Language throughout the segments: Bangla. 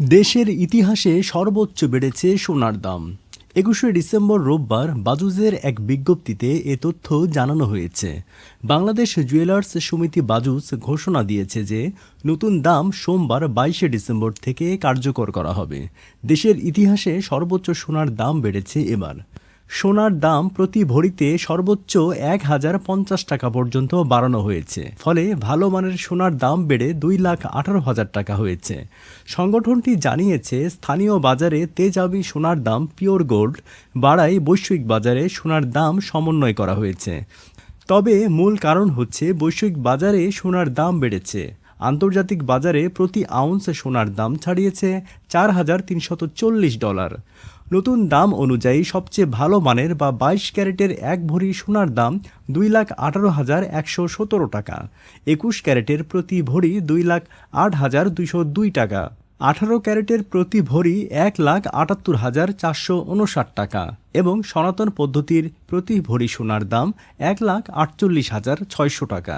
দেশের ইতিহাসে সর্বোচ্চ বেড়েছে সোনার দাম। একুশে ডিসেম্বর রোববার বাজুজের এক বিজ্ঞপ্তিতে এ তথ্য জানানো হয়েছে। বাংলাদেশ জুয়েলার্স সমিতি বাজুজ ঘোষণা দিয়েছে যে, নতুন দাম সোমবার বাইশে ডিসেম্বর থেকে কার্যকর করা হবে। দেশের ইতিহাসে সর্বোচ্চ সোনার দাম বেড়েছে এবার। সোনার দাম প্রতি ভরিতে সর্বোচ্চ এক হাজার পঞ্চাশ টাকা পর্যন্ত বাড়ানো হয়েছে। ফলে ভালো মানের সোনার দাম বেড়ে দুই লাখ আঠারো হাজার টাকা হয়েছে। সংগঠনটি জানিয়েছে, স্থানীয় বাজারে তেজাবি সোনার দাম পিওর গোল্ড বাড়ায় বৈশ্বিক বাজারে সোনার দাম সমন্বয় করা হয়েছে। তবে মূল কারণ হচ্ছে বৈশ্বিক বাজারে সোনার দাম বেড়েছে। আন্তর্জাতিক বাজারে প্রতি আউন্স সোনার দাম ছাড়িয়েছে চার হাজার তিনশত চল্লিশ ডলার। নতুন দাম অনুযায়ী সবচেয়ে ভালো মানের বা বাইশ ক্যারেটের এক ভরি সোনার দাম দুই লাখ আঠারো হাজার একশো সতেরো টাকা। একুশ ক্যারেটের প্রতি ভরি দুই লাখ আট হাজার দুইশো দুই টাকা। আঠারো ক্যারেটের প্রতি ভরি এক লাখ আটাত্তর হাজার চারশো উনষাট টাকা এবং সনাতন পদ্ধতির প্রতি ভরি সোনার দাম এক লাখ আটচল্লিশ হাজার ছয়শো টাকা।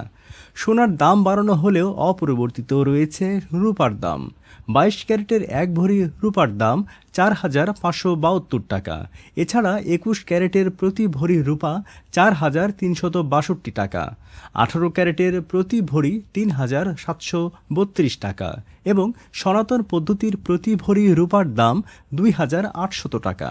সোনার দাম বাড়ানো হলেও অপরিবর্তিত রয়েছে রূপার দাম। বাইশ ক্যারেটের এক ভরি রূপার দাম চার হাজার পাঁচশো বাহাত্তর টাকা। এছাড়া একুশ ক্যারেটের প্রতি ভরি রূপা চার হাজার তিনশত বাষট্টি টাকা। আঠারো ক্যারেটের প্রতি ভরি তিন হাজার সাতশো বত্রিশ টাকা এবং সনাতন পদ্ধতির প্রতি ভরি রূপার দাম দুই হাজার আটশত টাকা।